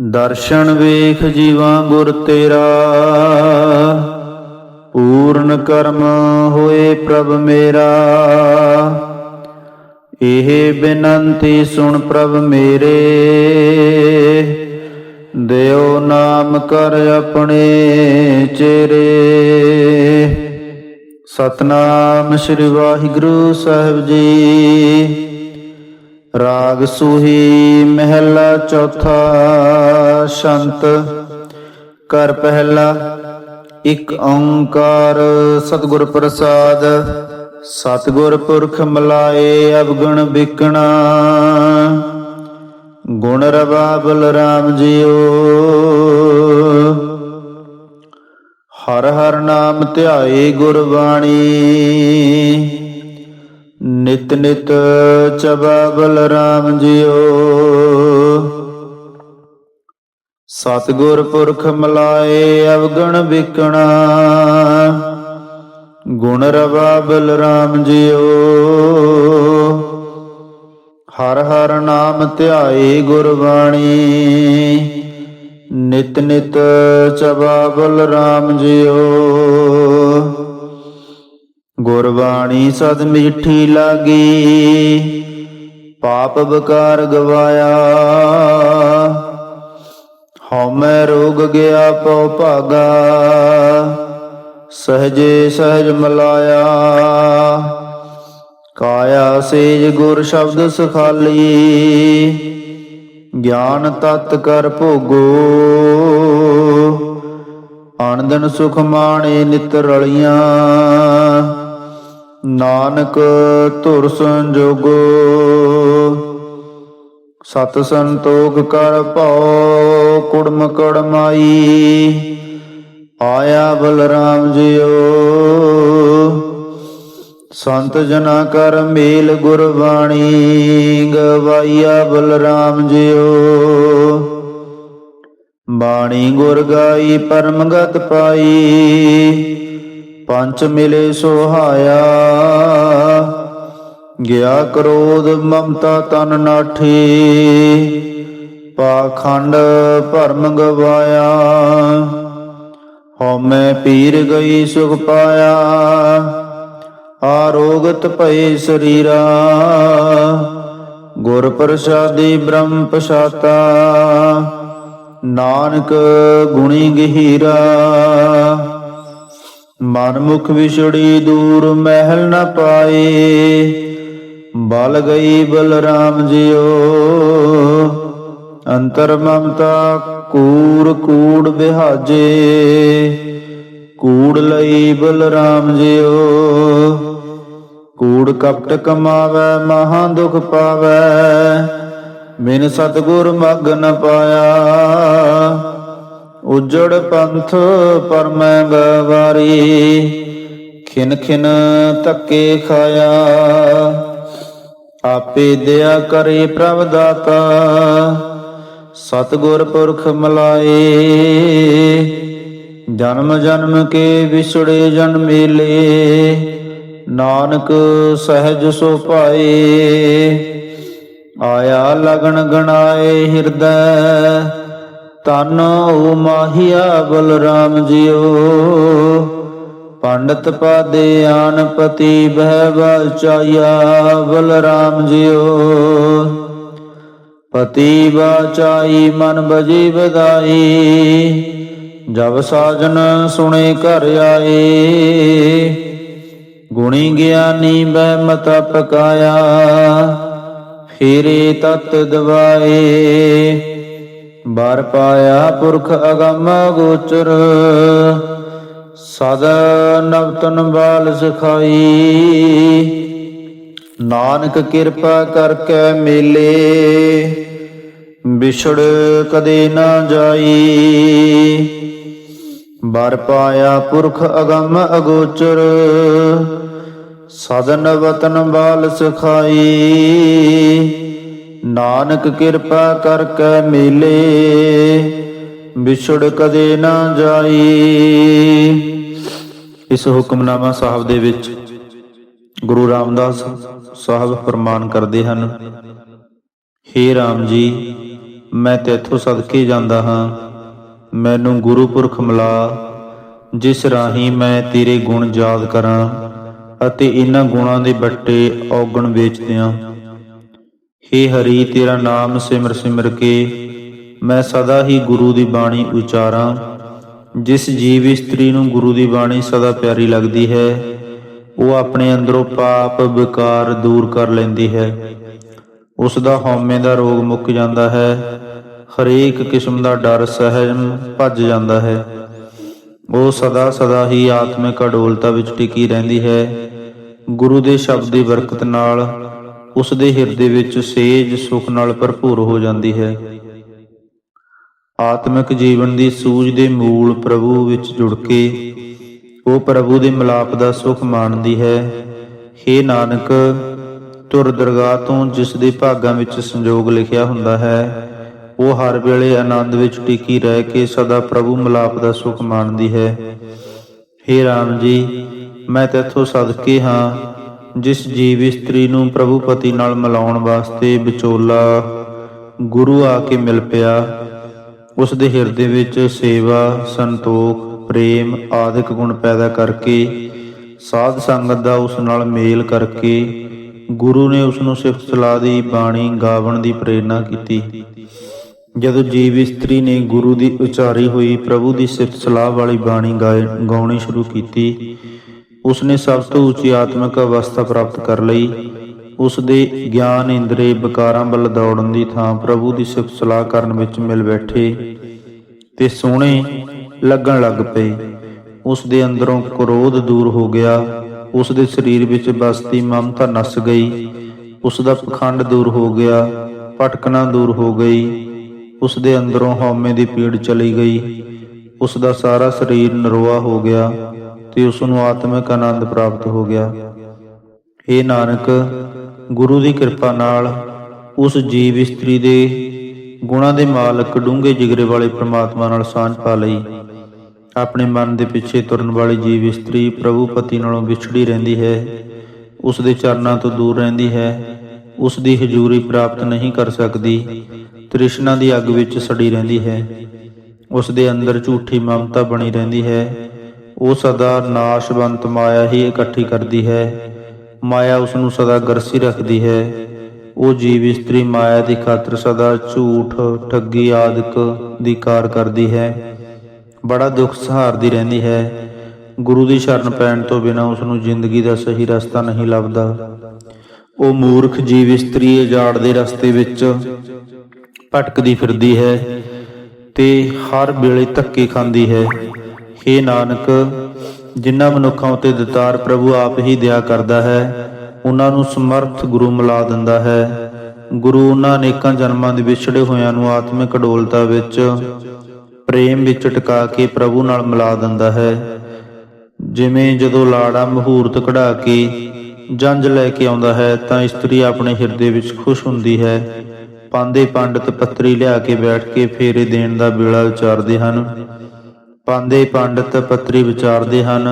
ਦਰਸ਼ਨ ਵੇਖ ਜੀਵਾ ਗੁਰ ਤੇਰਾ। ਪੂਰਨ ਕਰਮ ਹੋਏ ਪ੍ਰਭ ਮੇਰਾ। ਇਹ ਬੇਨੰਤੀ ਸੁਣ ਪ੍ਰਭ ਮੇਰੇ। ਦਿਓ ਨਾਮ ਕਰ ਆਪਣੇ ਚੇਰੇ ਸਤਨਾਮ ਸ੍ਰੀ ਵਾਹਿਗੁਰੂ ਸਾਹਿਬ ਜੀ। ਰਾਗ ਸੂਹੀ ਮਹਿਲਾ ਚੌਥਾ ਸ਼ੰਤ। ਕਰ ਪਹਿਲਾ ਇਕ ਓੰਕਾਰ ਸਤਿਗੁਰ ਪ੍ਰਸਾਦ। ਸਤਿਗੁਰ ਪੁਰਖ ਮਲਾਏ ਅਵਗੁਣ ਵਿਕਣਾ। ਗੁਣ ਰਵਾ ਬਲਰਾਮ ਜੀਓ। ਹਰ ਹਰ ਨਾਮ ਧਿਆਏ ਗੁਰਬਾਣੀ। ਨਿਤ ਨਿਤ ਚਬਾ ਬਲਰਾਮ ਜੀਓ। ਸਤਿਗੁਰ ਪੁਰਖ ਮਲਾਏ ਅਵਗਣ ਵਿਕਣਾ, ਗੁਣ ਰਵਾ ਬਲਰਾਮ ਜੀਓ। ਹਰ ਹਰ ਨਾਮ ਧਿਆਏ ਗੁਰਬਾਣੀ, ਨਿਤ ਨਿਤ ਚਬਾ ਬਲਰਾਮ ਜੀਓ। ਗੁਰਬਾਣੀ ਸਦ ਮਿੱਠੀ ਲਾਗੀ, ਪਾਪ ਬਕਾਰ ਗਵਾਇਆ। ਹਉਮੈ ਰੋਗ ਗਿਆ ਪਉ ਭਾਗਾ, ਸਹਜੇ ਸਹਜ ਮਲਾਇਆ। ਕਾਇਆ ਸੇਜ ਗੁਰ ਸ਼ਬਦ ਸਖਾਲੀ, ਗਿਆਨ ਤਤ ਕਰ ਭੋਗੋ। ਆਨੰਦਨ ਸੁਖ ਮਾਣੇ ਨਿਤ ਰਲੀਆਂ। ਨਾਨਕ ਧੁਰ ਸੰਜੋਗੋ, ਸਤ ਸੰਤੋਖ ਕਰ ਭਉ ਕੁੜਮ ਕੜਮਾਈ, ਆਇਆ ਬਲਰਾਮ ਜੀਓ ਸੰਤ ਜਨਾ ਕਰ ਮੇਲ ਗੁਰਬਾਣੀ ਗਵਾਈਆ ਬਲਰਾਮ ਜੀਓ ਬਾਣੀ ਗੁਰ ਗਾਈ ਪਰਮ ਪਾਈ ਪੰਚ ਮਿਲੇ ਸੁਹਾਇਆ। ਗਿਆ ਕ੍ਰੋਧ, ਮਮਤਾ ਤਨ ਨਾਠੀ। ਪਾਖੰਡ ਭਰਮ ਗਵਾਇਆ ਹਉਮੈ ਪੀਰ ਗਈ ਸੁਖ ਪਾਇਆ। ਆਰੋਗਤ ਭਏ ਸਰੀਰਾ। ਗੁਰ ਪ੍ਰਸਾਦੀ ਬ੍ਰਹਮ ਪਛਾਤਾ। ਨਾਨਕ ਗੁਣੀ ਗਹੀਰਾ। ਮਨ ਮੁਖ ਵਿਛੜੀ ਦੂਰ ਮਹਿਲ ਨ ਪਾਏ। ਬਲ ਗਈ ਬਲਰਾਮ ਜਿਓ। ਅੰਤਰ ਮਮਤਾ ਕੂੜ ਕੂੜ ਬਿਹਾਜੇ ਕੂੜ ਲਈ ਬਲਰਾਮ ਜਿਓ। ਕੂੜ ਕਪਟ ਕਮਾਵੈ, ਮਹਾ ਦੁਖ ਪਾਵੈ। ਬਿਨ ਸਤਗੁਰ ਮਗ ਨ ਪਾਇਆ। ਉਜੜ ਪੰਥ ਪਰਮੈ ਗਵਾਰੀ ਖਿਨ ਖਿਨ ਤੱਕੇ ਖਾਇਆ। ਆਪੇ ਦਇਆ ਕਰੇ ਪ੍ਰਭ ਦਾਤਾ, ਸਤਗੁਰ ਪੁਰਖ ਮਲਾਏ। ਜਨਮ ਜਨਮ ਕੇ ਵਿਛੜੇ ਜਨ ਮੇਲੇ, ਨਾਨਕ ਸਹਿਜ ਸੋ ਪਾਏ। ਆਇਆ ਲਗਨ ਗਣਾਏ ਹਿਰਦੈ ਤਨ ਓ ਮਾਹੀਆ ਬਲਰਾਮ ਜਿਓ ਪੰਡਤ ਪਾਦੇ ਆਨਪਤੀ ਬਹਿ ਬਾਚਾਇਆ ਬਲਰਾਮ ਜਿਓ ਪਤੀ ਬਾਚਾਈ ਮਨ ਬਜੀ ਵਧਾਈ। ਜਬ ਸਾਜਨ ਸੁਣੇ ਘਰ ਆਏ। ਗੁਣੀ ਗਿਆਨੀ ਬੈ ਮਤਾ ਪਕਾਇਆ। ਫੇਰੇ ਤਤ ਦਵਾਏ। ਬਰ ਪਾਇਆ ਪੁਰਖ ਅਗੰਮ ਗੋਚਰ, ਸਦ ਨਵਤਨ ਬਾਲ ਸਖਾਈ। ਨਾਨਕ ਕਿਰਪਾ ਕਰਕੇ ਮੇਲੇ ਵਿਛੜ ਕਦੇ ਨਾ ਜਾਈ। ਬਰ ਪਾਇਆ ਪੁਰਖ ਅਗੰਮ ਅਗੋਚਰ ਸਦਨ ਵਤਨ ਬਾਲ ਸਖਾਈ। ਨਾਨਕ ਕਿਰਪਾ ਕਰਕੇ ਮੇਲੇ, ਵਿਛੜ ਕਦੇ ਨਾ ਜਾਈ। ਇਸ ਹੁਕਮਨਾਮਾ ਸਾਹਿਬ ਦੇ ਵਿੱਚ ਗੁਰੂ ਰਾਮਦਾਸ ਸਾਹਿਬ ਫਰਮਾਨ ਕਰਦੇ ਹਨ, ਹੇ RAM ਜੀ, ਮੈਂ ਤੇਥੋਂ ਸਦਕੇ ਜਾਂਦਾ ਹਾਂ। ਮੈਨੂੰ ਗੁਰੂ ਪੁਰਖ ਮਿਲਾ, ਜਿਸ ਰਾਹੀਂ ਮੈਂ ਤੇਰੇ ਗੁਣ ਯਾਦ ਕਰਾਂ ਅਤੇ ਇਹਨਾਂ ਗੁਣਾਂ ਦੇ ਬੱਟੇ ਔਗਣ ਵੇਚਦਿਆਂ ਹੇ ਹਰੀ, ਤੇਰਾ ਨਾਮ ਸਿਮਰ ਸਿਮਰ ਕੇ। ਮੈਂ ਸਦਾ ਹੀ ਗੁਰੂ ਦੀ ਬਾਣੀ ਉਚਾਰਾਂ। ਜਿਸ ਜੀਵ ਇਸਤਰੀ ਨੂੰ ਗੁਰੂ ਦੀ ਬਾਣੀ ਸਦਾ ਪਿਆਰੀ ਲੱਗਦੀ ਹੈ, ਉਹ ਆਪਣੇ ਅੰਦਰੋਂ ਪਾਪ ਵਿਕਾਰ ਦੂਰ ਕਰ ਲੈਂਦੀ ਹੈ। ਉਸ ਦਾ ਹਉਮੈ ਦਾ ਰੋਗ ਮੁੱਕ ਜਾਂਦਾ ਹੈ। ਹਰੇਕ ਕਿਸਮ ਦਾ ਡਰ ਸਹਿਜ ਭੱਜ ਜਾਂਦਾ ਹੈ। ਉਹ ਸਦਾ ਸਦਾ ਹੀ ਆਤਮਿਕ ਅਡੋਲਤਾ ਵਿੱਚ ਟਿਕੀ ਰਹਿੰਦੀ ਹੈ। ਗੁਰੂ ਦੇ ਸ਼ਬਦ ਦੀ ਬਰਕਤ ਨਾਲ ਉਸ ਦੇ ਹਿਰਦੇ ਵਿੱਚ ਸੇਜ ਸੁਖ ਨਾਲ ਭਰਪੂਰ ਹੋ ਜਾਂਦੀ ਹੈ। ਆਤਮਿਕ ਜੀਵਨ ਦੀ ਸੂਝ ਦੇ ਮੂਲ ਪ੍ਰਭੂ ਵਿੱਚ ਜੁੜ ਕੇ ਉਹ ਪ੍ਰਭੂ ਦੇ ਮਿਲਾਪ ਦਾ ਸੁਖ ਮਾਣਦੀ ਹੈ। हे ਨਾਨਕ ਤੁਰ ਦਰਗਾਹ ਤੋਂ ਜਿਸ ਦੇ ਭਾਗਾਂ ਵਿੱਚ ਸੰਜੋਗ ਲਿਖਿਆ ਹੁੰਦਾ ਹੈ, ਉਹ ਹਰ ਵੇਲੇ ਆਨੰਦ ਵਿੱਚ ਟਿਕੀ ਰਹਿ ਕੇ ਸਦਾ ਪ੍ਰਭੂ ਮਿਲਾਪ ਦਾ ਸੁਖ ਮਾਣਦੀ ਹੈ। हे ਰਾਮ ਜੀ, ਮੈਂ ਤੇਥੋਂ ਸਦਕੇ ਹਾਂ ਜਿਸ ਜੀਵ ਇਸਤਰੀ ਨੂੰ ਪ੍ਰਭੂ ਪਤੀ ਨਾਲ ਮਿਲਾਉਣ ਵਾਸਤੇ ਵਿਚੋਲਾ ਗੁਰੂ ਆ ਕੇ ਮਿਲ ਪਿਆ। ਉਸ ਦੇ ਹਿਰਦੇ ਵਿੱਚ ਸੇਵਾ, ਸੰਤੋਖ, ਪ੍ਰੇਮ ਆਦਿਕ ਗੁਣ ਪੈਦਾ ਕਰਕੇ ਸਾਧ ਸੰਗਤ ਦਾ ਉਸ ਨਾਲ ਮੇਲ ਕਰਕੇ ਗੁਰੂ ਨੇ ਉਸ ਨੂੰ ਸਿਫਤ ਸਲਾਹ ਦੀ ਬਾਣੀ ਗਾਵਣ ਦੀ ਪ੍ਰੇਰਣਾ ਕੀਤੀ। ਜਦੋਂ ਜੀਵ ਇਸਤਰੀ ਨੇ ਗੁਰੂ ਦੀ ਉਚਾਰੀ ਹੋਈ, ਪ੍ਰਭੂ ਦੀ ਸਿਫਤ ਸਲਾਹ ਵਾਲੀ ਬਾਣੀ ਗਾਏ- ਗਾਉਣੀ ਸ਼ੁਰੂ ਕੀਤੀ ਉਸਨੇ ਸਭ ਤੋਂ ਉੱਚੀ ਆਤਮਿਕ ਅਵਸਥਾ ਪ੍ਰਾਪਤ ਕਰ ਲਈ। ਉਸ ਦੇ ਗਿਆਨ ਇੰਦਰੇ ਵਿਕਾਰਾਂ ਵੱਲ ਦੌੜਨ ਦੀ ਥਾਂ ਪ੍ਰਭੂ ਦੀ ਸਿਫਤ ਸਲਾਹ ਕਰਨ ਵਿੱਚ ਮਿਲ ਬੈਠੇ ਤੇ ਸੋਹਣੇ ਲੱਗਣ ਲੱਗ ਪਏ। ਉਸ ਦੇ ਅੰਦਰੋਂ ਕ੍ਰੋਧ ਦੂਰ ਹੋ ਗਿਆ। ਉਸ ਦੇ ਸਰੀਰ ਵਿੱਚ ਬਸਤੀ ਮਮਤਾ ਨਸ ਗਈ। ਉਸ ਦਾ ਪਖੰਡ ਦੂਰ ਹੋ ਗਿਆ, ਭਟਕਣਾ ਦੂਰ ਹੋ ਗਈ। ਉਸ ਦੇ ਅੰਦਰੋਂ ਹਉਮੈ ਦੀ ਪੀੜ ਚਲੀ ਗਈ। ਉਸ ਦਾ ਸਾਰਾ ਸਰੀਰ ਨਰੋਆ ਹੋ ਗਿਆ। ਤੇ ਉਸ ਨੂੰ ਆਤਮਿਕ ਆਨੰਦ ਪ੍ਰਾਪਤ ਹੋ ਗਿਆ। हे ਨਾਨਕ, ਗੁਰੂ ਦੀ ਕਿਰਪਾ ਨਾਲ ਉਸ ਜੀਵ ਇਸਤਰੀ ਦੇ ਗੁਣਾਂ ਦੇ ਮਾਲਕ ਡੂੰਘੇ ਜਿਗਰੇ ਵਾਲੇ ਪ੍ਰਮਾਤਮਾ ਨਾਲ ਸਾਂਝ ਪਾ ਲਈ। ਆਪਣੇ ਮਨ ਦੇ ਪਿੱਛੇ ਤੁਰਨ ਵਾਲੀ ਜੀਵ ਇਸਤਰੀ ਪ੍ਰਭੂ ਪਤੀ ਨਾਲੋਂ ਵਿਛੜੀ ਰਹਿੰਦੀ ਹੈ। ਉਸ ਦੇ ਚਰਨਾਂ ਤੋਂ ਦੂਰ ਰਹਿੰਦੀ ਹੈ। ਉਸ ਦੀ ਹਜ਼ੂਰੀ ਪ੍ਰਾਪਤ ਨਹੀਂ ਕਰ ਸਕਦੀ। ਤ੍ਰਿਸ਼ਨਾ ਦੀ ਅੱਗ ਵਿੱਚ ਸੜੀ ਰਹਿੰਦੀ ਹੈ। ਉਸ ਦੇ ਅੰਦਰ ਝੂਠੀ ਮਮਤਾ ਬਣੀ ਰਹਿੰਦੀ ਹੈ। ਉਹ ਸਦਾ ਨਾਸ਼ਵੰਤ ਮਾਇਆ ਹੀ ਇਕੱਠੀ ਕਰਦੀ ਹੈ। ਮਾਇਆ ਉਸ ਨੂੰ ਸਦਾ ਗਰਸੀ ਰੱਖਦੀ ਹੈ। ਉਹ ਜੀਵ ਇਸਤਰੀ ਮਾਇਆ ਦੀ ਖਾਤਰ ਸਦਾ ਝੂਠ, ਠੱਗੀ, ਆਦਿਕ ਦੀ ਕਾਰ ਕਰਦੀ ਹੈ। ਬੜਾ ਦੁੱਖ ਸਹਾਰਦੀ ਰਹਿੰਦੀ ਹੈ। ਗੁਰੂ ਦੀ ਸ਼ਰਨ ਪੈਣ ਤੋਂ ਬਿਨਾਂ ਉਸ ਨੂੰ ਜ਼ਿੰਦਗੀ ਦਾ ਸਹੀ ਰਸਤਾ ਨਹੀਂ ਲੱਭਦਾ। ਉਹ ਮੂਰਖ ਜੀਵ ਇਸਤਰੀ ਉਜਾੜ ਦੇ ਰਸਤੇ ਵਿੱਚ ਭਟਕਦੀ ਫਿਰਦੀ ਹੈ ਤੇ ਹਰ ਵੇਲੇ ਧੱਕੇ ਖਾਂਦੀ ਹੈ। हे ਨਾਨਕ, ਜਿਨ੍ਹਾਂ ਮਨੁੱਖਾਂ ਉਤੇ ਦਤਾਰ ਪ੍ਰਭੂ ਆਪ ਹੀ ਦਇਆ ਕਰਦਾ ਹੈ, ਉਹਨਾਂ ਨੂੰ ਸਮਰਥ ਗੁਰੂ ਮਿਲਾ ਦਿੰਦਾ ਹੈ। ਗੁਰੂ ਉਹਨਾਂ ਅਨੇਕਾਂ ਜਨਮਾਂ ਦੇ ਵਿਛੜੇ ਹੋਇਆਂ ਨੂੰ ਆਤਮਿਕ ਅਡੋਲਤਾ ਵਿੱਚ, ਪ੍ਰੇਮ ਵਿੱਚ ਟਿਕਾ ਕੇ ਪ੍ਰਭੂ ਨਾਲ ਮਿਲਾ ਦਿੰਦਾ ਹੈ। ਜਿਵੇਂ ਜਦੋਂ ਲਾੜਾ ਮਹੂਰਤ ਕਢਾ ਕੇ ਜੰਜ ਲੈ ਕੇ ਆਉਂਦਾ ਹੈ, ਤਾਂ ਇਸਤਰੀ ਆਪਣੇ ਹਿਰਦੇ ਵਿੱਚ ਖੁਸ਼ ਹੁੰਦੀ ਹੈ। ਪਾਂਦੇ ਪੰਡਤ ਪੱਤਰੀ ਲਿਆ ਕੇ ਬੈਠ ਕੇ ਫੇਰੇ ਦੇਣ ਦਾ ਵੇਲਾ ਵਿਚਾਰਦੇ ਹਨ। ਪਾਂਦੇ ਪੰਡਤ ਪੱਤਰੀ ਵਿਚਾਰਦੇ ਹਨ,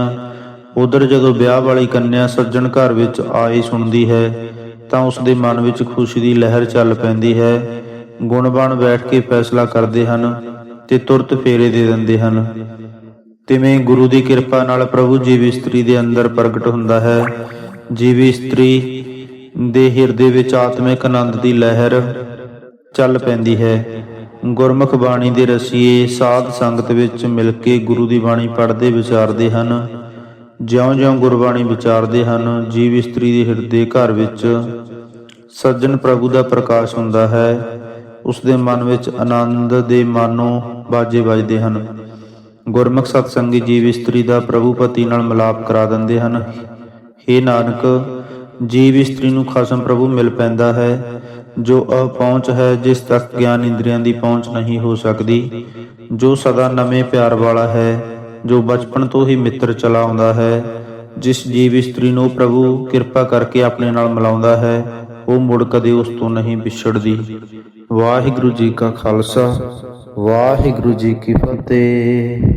ਉਧਰ ਜਦੋਂ ਵਿਆਹ ਵਾਲੀ ਕੰਨਿਆ ਸੱਜਣ ਘਰ ਵਿੱਚ ਆਈ ਸੁਣਦੀ ਹੈ, ਤਾਂ ਉਸ ਦੇ ਮਨ ਵਿੱਚ ਖੁਸ਼ੀ ਦੀ ਲਹਿਰ ਚੱਲ ਪੈਂਦੀ ਹੈ। ਗੁਣਬਾਨ ਬੈਠ ਕੇ ਫੈਸਲਾ ਕਰਦੇ ਹਨ ਤੇ ਤੁਰਤ ਫੇਰੇ ਦੇ ਦਿੰਦੇ ਹਨ। ਤਿਵੇਂ ਗੁਰੂ ਦੀ ਕਿਰਪਾ ਨਾਲ ਪ੍ਰਭੂ ਜੀਵ ਇਸਤਰੀ ਦੇ ਅੰਦਰ ਪ੍ਰਗਟ ਹੁੰਦਾ ਹੈ। ਜੀਵ ਇਸਤਰੀ ਦੇ ਹਿਰਦੇ ਵਿੱਚ ਆਤਮਿਕ ਆਨੰਦ ਦੀ ਲਹਿਰ ਚੱਲ ਪੈਂਦੀ ਹੈ। ਗੁਰਮੁਖ ਬਾਣੀ ਦੇ ਰਸੀਏ ਸਾਧ ਸੰਗਤ ਵਿੱਚ ਮਿਲ ਕੇ ਗੁਰੂ ਦੀ ਬਾਣੀ ਪੜ੍ਹਦੇ ਵਿਚਾਰਦੇ ਹਨ। ਜਿਉਂ-ਜਿਉਂ ਗੁਰਬਾਣੀ ਵਿਚਾਰਦੇ ਹਨ, ਜੀਵ ਇਸਤਰੀ ਦੇ ਹਿਰਦੇ ਘਰ ਵਿੱਚ ਸੱਜਣ ਪ੍ਰਭੂ ਦਾ ਪ੍ਰਕਾਸ਼ ਹੁੰਦਾ ਹੈ। ਉਸ ਦੇ ਮਨ ਵਿੱਚ ਆਨੰਦ ਦੇ ਮਾਨੋ ਬਾਜੇ ਵੱਜਦੇ ਹਨ। ਗੁਰਮੁਖ ਸਤਸੰਗੀ ਜੀਵ ਇਸਤਰੀ ਦਾ ਪ੍ਰਭੂ ਪਤੀ ਨਾਲ ਮਿਲਾਪ ਕਰਾ ਦਿੰਦੇ ਹਨ। हे ਨਾਨਕ, ਜੀਵ ਇਸਤਰੀ ਨੂੰ ਖਸਮ ਪ੍ਰਭੂ ਮਿਲ ਪੈਂਦਾ ਹੈ। ਜੋ ਅਪਹੁੰਚ ਹੈ, ਜਿਸ ਤੱਕ ਗਿਆਨ ਇੰਦਰੀਆਂ ਦੀ ਪਹੁੰਚ ਨਹੀਂ ਹੋ ਸਕਦੀ, ਜੋ ਸਦਾ ਨਵੇਂ ਪਿਆਰ ਵਾਲਾ ਹੈ, ਜੋ ਬਚਪਨ ਤੋਂ ਹੀ ਮਿੱਤਰ ਚਲਾ ਆਉਂਦਾ ਹੈ, ਜਿਸ ਜੀਵ ਇਸਤਰੀ ਨੂੰ ਪ੍ਰਭੂ ਕਿਰਪਾ ਕਰਕੇ ਆਪਣੇ ਨਾਲ ਮਿਲਾਉਂਦਾ ਹੈ, ਉਹ ਮੁੜ ਕਦੇ ਉਸ ਤੋਂ ਨਹੀਂ ਵਿਛੜਦੀ। ਵਾਹਿਗੁਰੂ ਜੀ ਕਾ ਖਾਲਸਾ, ਵਾਹਿਗੁਰੂ ਜੀ ਕੀ ਫਤਿਹ।